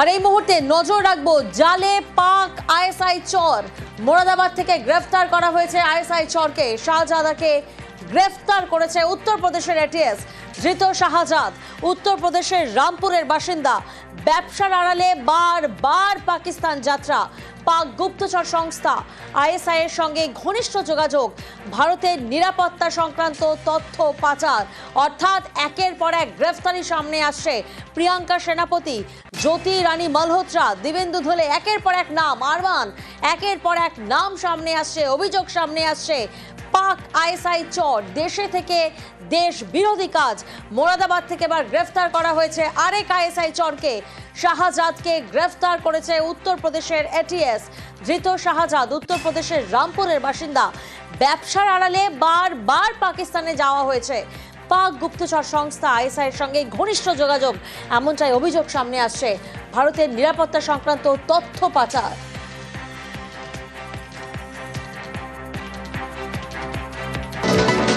আর এই মুহূর্তে নজর রাখব জালে পাক আইএসআই চর। মোরাদাবাদ থেকে গ্রেফতার করা হয়েছে আইএসআই চরকে। শাহজাদাকে গ্রেফতার করেছে উত্তরপ্রদেশের এটিএস ধৃত শাহজাদ। উত্তরপ্রদেশের রামপুরের বাসিন্দা। ব্যবসার আড়ালে বারবার পাকিস্তান যাত্রা। পাক গুপ্তচর সংস্থা, আইএসআই এর সঙ্গে ঘনিষ্ঠ যোগাযোগ। ভারতের নিরাপত্তা সংক্রান্ত তথ্য পাচার। অর্থাৎ একের পর এক গ্রেফতারি সামনে আসছে প্রিয়াঙ্কা সেনাপতি, জ্যোতি রানী মালহোত্রা, দিবেন্দু ধলে একের পর এক নাম, আরমান, একের পর এক নাম সামনে আসছে, অভিযোগ সামনে আসছে পাক আইএসআই চর, দেশে থেকে দেশ বিরোধী কাজ। মোরাদাবাদ থেকে এবার গ্রেফতার করা হয়েছে আরেক আইএসআই চরকে। শাহজাদকে গ্রেফতার করেছে উত্তরপ্রদেশের এটিএস ধৃত শাহজাদ উত্তরপ্রদেশের রামপুরের বাসিন্দা। ব্যবসার আড়ালে বারবার পাকিস্তানে যাওয়া হয়েছে। পাক গুপ্তচর সংস্থা আইএসআই এর সঙ্গে ঘনিষ্ঠ যোগাযোগ, এমনটাই অভিযোগ সামনে আসছে। ভারতের নিরাপত্তা সংক্রান্ত তথ্য পাচার।